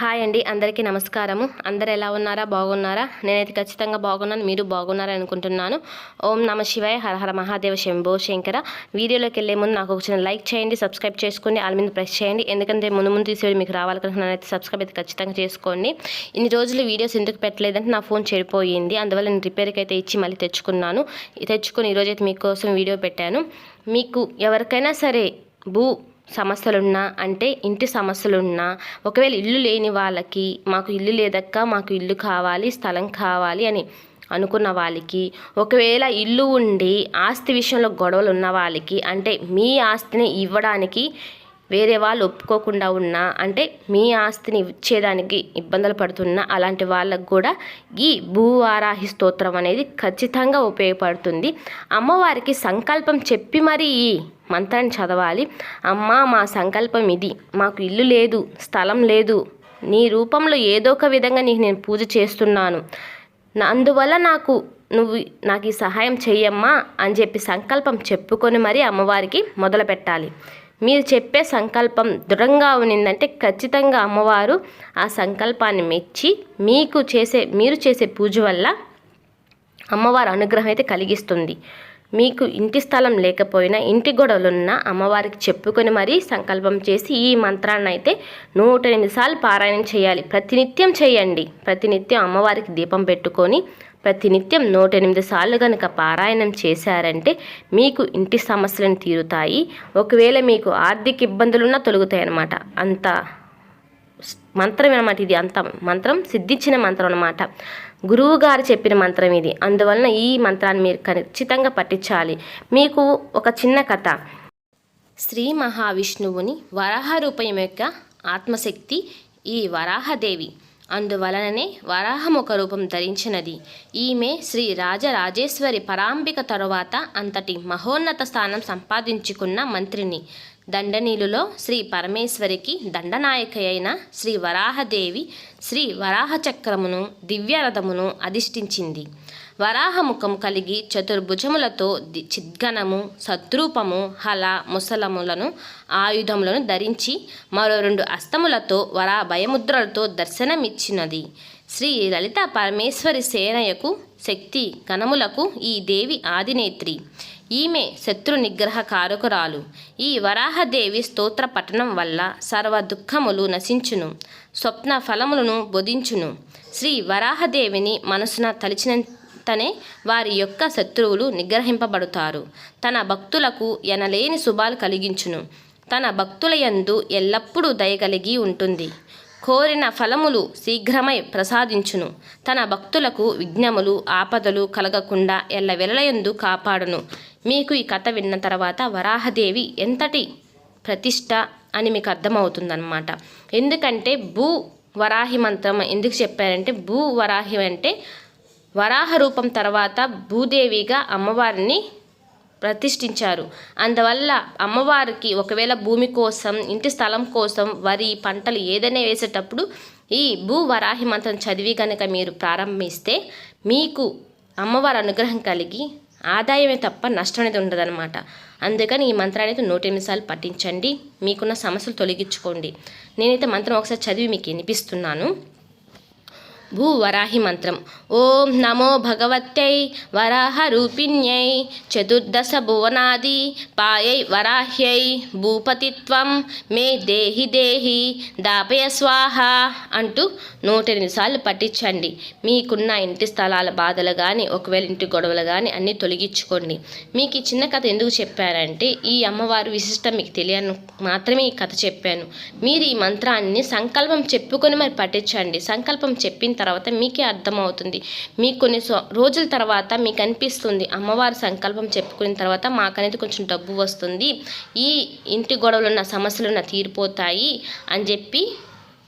Hi అండి అందరికీ నమస్కారము. అందరు ఎలా ఉన్నారా? బాగున్నారా? నేనైతే ఖచ్చితంగా బాగున్నాను మీరు బాగున్నారని అనుకుంటున్నాను. ఓం నమ శివాయ హర హర మహాదేవ శంభో శంకర. వీడియోలోకి వెళ్ళే ముందు నాకు ఒక చిన్న లైక్ చేయండి సబ్స్క్రైబ్ చేసుకోండి ఆల్ మీద ప్రెస్ చేయండి. ఎందుకంటే ముందు ముందు తీసేది మీకు రావాలనుకుంటున్నాను సబ్స్క్రైబ్ అయితే ఖచ్చితంగా చేసుకోండి. ఇన్ని రోజులు వీడియోస్ ఎందుకు పెట్టలేదంటే నా ఫోన్ చెడిపోయింది. అందువల్ల నేను రిపేర్కి అయితే ఇచ్చి మళ్ళీ తెచ్చుకున్నాను. తెచ్చుకొని ఈరోజు అయితే మీకోసం వీడియో పెట్టాను. మీకు ఎవరికైనా సరే భూ సమస్యలున్నా అంటే ఇంటి సమస్యలున్నా ఒకవేళ ఇల్లు లేని వాళ్ళకి మాకు ఇల్లు లేదక్క మాకు ఇల్లు కావాలి స్థలం కావాలి అని అనుకున్న వాళ్ళకి ఒకవేళ ఇల్లు ఉండి ఆస్తి విషయంలో గొడవలు ఉన్న వాళ్ళకి అంటే మీ ఆస్తిని ఇవ్వడానికి వేరే వాళ్ళు ఒప్పుకోకుండా ఉన్నా అంటే మీ ఆస్తిని ఇచ్చేదానికి ఇబ్బందులు పడుతున్న అలాంటి వాళ్ళకు కూడా ఈ భూవారాహి స్తోత్రం అనేది ఖచ్చితంగా ఉపయోగపడుతుంది. అమ్మవారికి సంకల్పం చెప్పి మరీ ఈ మంత్రాన్ని చదవాలి. అమ్మ మా సంకల్పం ఇది. మాకు ఇల్లు లేదు స్థలం లేదు. నీ రూపంలో ఏదో ఒక విధంగా నీకు నేను పూజ చేస్తున్నాను. అందువల్ల నాకు నువ్వు నాకు ఈ సహాయం చెయ్యమ్మా అని చెప్పి సంకల్పం చెప్పుకొని మరీ అమ్మవారికి మొదలు పెట్టాలి మీరు చెప్పే సంకల్పం దృఢంగా ఉన్నిందంటే ఖచ్చితంగా అమ్మవారు ఆ సంకల్పాన్ని మెచ్చి మీకు చేసే మీరు చేసే పూజ వల్ల అమ్మవారి అనుగ్రహం అయితే కలిగిస్తుంది. మీకు ఇంటి స్థలం లేకపోయినా ఇంటి గొడవలున్నా అమ్మవారికి చెప్పుకొని మరీ సంకల్పం చేసి ఈ మంత్రాన్ని అయితే నూట ఎనిమిది సార్లు పారాయణం చేయాలి. ప్రతినిత్యం చేయండి. ప్రతినిత్యం అమ్మవారికి దీపం పెట్టుకొని ప్రతినిత్యం నూట ఎనిమిది సార్లు కనుక పారాయణం చేశారంటే మీకు ఇంటి సమస్యలను తీరుతాయి. ఒకవేళ మీకు ఆర్థిక ఇబ్బందులున్నా తొలుగుతాయి అన్నమాట అంత మంత్రం అనమాట ఇది. అంత మంత్రం సిద్ధించిన మంత్రం అనమాట గురువు గారు చెప్పిన మంత్రం ఇది. అందువలన ఈ మంత్రాన్ని మీరు ఖచ్చితంగా పఠించాలి. మీకు ఒక చిన్న కథ. శ్రీ మహావిష్ణువుని వరాహ రూపం యొక్క ఆత్మశక్తి ఈ వరాహదేవి. అందువలననే వరాహం ఒక రూపం ధరించినది. ఈమె శ్రీ రాజరాజేశ్వరి పరాంబిక తరువాత అంతటి మహోన్నత స్థానం సంపాదించుకున్న మంత్రిని. దండనీలులో శ్రీ పరమేశ్వరికి దండనాయక అయిన శ్రీ వరాహదేవి శ్రీ వరాహ చక్రమును దివ్యరథమును అధిష్ఠించింది. వరాహముఖం కలిగి చతుర్భుజములతో ది- చిద్గణము సద్రూపము హల ముసలములను ఆయుధములను ధరించి మరో రెండు అస్తములతో వరా భయముద్రలతో దర్శనమిచ్చినది. శ్రీ లలిత పరమేశ్వరి సేనయకు శక్తి గణములకు ఈ దేవి ఆదినేత్రి. ఈమె శత్రు నిగ్రహ కారకురాలు. ఈ వరాహదేవి స్తోత్ర పఠనం వల్ల సర్వ దుఃఖములు నశించును స్వప్న ఫలములను బోధించును. శ్రీ వరాహదేవిని మనసున తనే వారి యొక్క శత్రువులు నిగ్రహింపబడుతారు. తన భక్తులకు ఎనలేని శుభాలు కలిగించును. తన భక్తుల యందు ఎల్లప్పుడూ దయగలిగి ఉంటుంది. కోరిన ఫలములు శీఘ్రమై ప్రసాదించును. తన భక్తులకు విఘ్నములు ఆపదలు కలగకుండా ఎల్లవెల్లయందు కాపాడును. మీకు ఈ కథ విన్న తర్వాత వరాహదేవి ఎంతటి ప్రతిష్ట అని మీకు అర్థమవుతుందన్నమాట. ఎందుకంటే భూ వరాహి మంత్రం ఎందుకు చెప్పారంటే భూ వరాహి అంటే వరాహ రూపం తర్వాత భూదేవిగా అమ్మవారిని ప్రతిష్ఠించారు. అందువల్ల అమ్మవారికి ఒకవేళ భూమి కోసం ఇంటి స్థలం కోసం వరి పంటలు ఏదైనా వేసేటప్పుడు ఈ భూ వరాహి మంత్రం చదివి కనుక మీరు ప్రారంభిస్తే మీకు అమ్మవారి అనుగ్రహం కలిగి ఆదాయమే తప్ప నష్టం అనేది ఉండదన్నమాట. అందుకని ఈ మంత్రాన్ని అయితే నూట ఎనిమిది సార్లు పఠించండి. మీకున్న సమస్యలు తొలగించుకోండి. నేనైతే మంత్రం ఒకసారి చదివి మీకు వినిపిస్తున్నాను. భూ వరాహి మంత్రం. ఓం నమో భగవత్యై వరాహ రూపిణ్యై చతుర్దశ భువనాది పాయై వరాహ్యై భూపతిత్వం మే దేహి దేహి దాపయ స్వాహ అంటూ నూట ఎనిమిది సార్లు పట్టించండి మీకున్న ఇంటి స్థలాల బాధలు కానీ ఒకవేళ ఇంటి గొడవలు కానీ అన్నీ తొలగించుకోండి. మీకు ఈ చిన్న కథ ఎందుకు చెప్పారంటే ఈ అమ్మవారు విశిష్టం మీకు తెలియను మాత్రమే ఈ కథ చెప్పాను. మీరు ఈ మంత్రాన్ని సంకల్పం చెప్పుకొని మరి పఠించండి. సంకల్పం చెప్పిన తర్వాత మీకే అర్థమవుతుంది. మీకు కొన్ని సో- రోజుల తర్వాత మీకు అనిపిస్తుంది అమ్మవారి సంకల్పం చెప్పుకున్న తర్వాత మాకనేది కొంచెం డబ్బు వస్తుంది ఈ ఇంటి గొడవలు ఉన్న సమస్యలున్న తీరిపోతాయి అని చెప్పి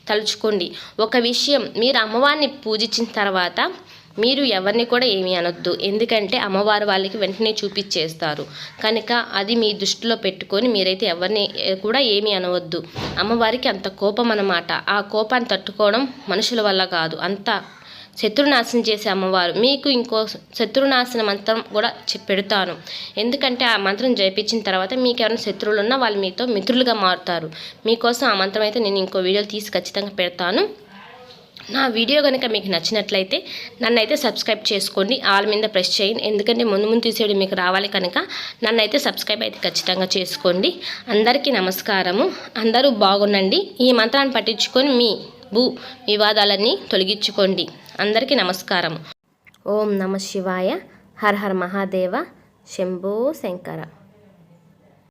తలుచుకోండి. ఒక విషయం మీరు అమ్మవారిని పూజించిన తర్వాత మీరు ఎవరిని కూడా ఏమీ అనొద్దు. ఎందుకంటే అమ్మవారు వాళ్ళకి వెంటనే చూపించేస్తారు. కనుక అది మీ దృష్టిలో పెట్టుకొని మీరైతే ఎవరిని కూడా ఏమీ అనవద్దు. అమ్మవారికి అంత కోపం అన్నమాట. ఆ కోపాన్ని తట్టుకోవడం మనుషుల వల్ల కాదు. అంత శత్రునాశనం చేసే అమ్మవారు. మీకు ఇంకో శత్రునాశన మంత్రం కూడా పెడతాను. ఎందుకంటే ఆ మంత్రం జపించిన తర్వాత మీకు ఎవరైనా శత్రువులు ఉన్నా వాళ్ళు మీతో మిత్రులుగా మారుతారు. మీకోసం ఆ మంత్రం అయితే నేను ఇంకో వీడియో తీసి ఖచ్చితంగా పెడతాను. నా వీడియో కనుక మీకు నచ్చినట్లయితే నన్ను అయితే సబ్స్క్రైబ్ చేసుకోండి. ఆల్ మీద ప్రెస్ చేయండి. ఎందుకంటే ముందు ముందు తీసేది మీకు రావాలి కనుక నన్ను అయితే సబ్స్క్రైబ్ అయితే ఖచ్చితంగా చేసుకోండి. అందరికీ నమస్కారము. అందరూ బాగుండండి. ఈ మంత్రాన్ని పట్టించుకొని మీ భూ వివాదాలన్నీ తొలగించుకోండి. అందరికీ నమస్కారం ఓం నమ శివాయ. Her her Mahadeva. శంభో శంకర.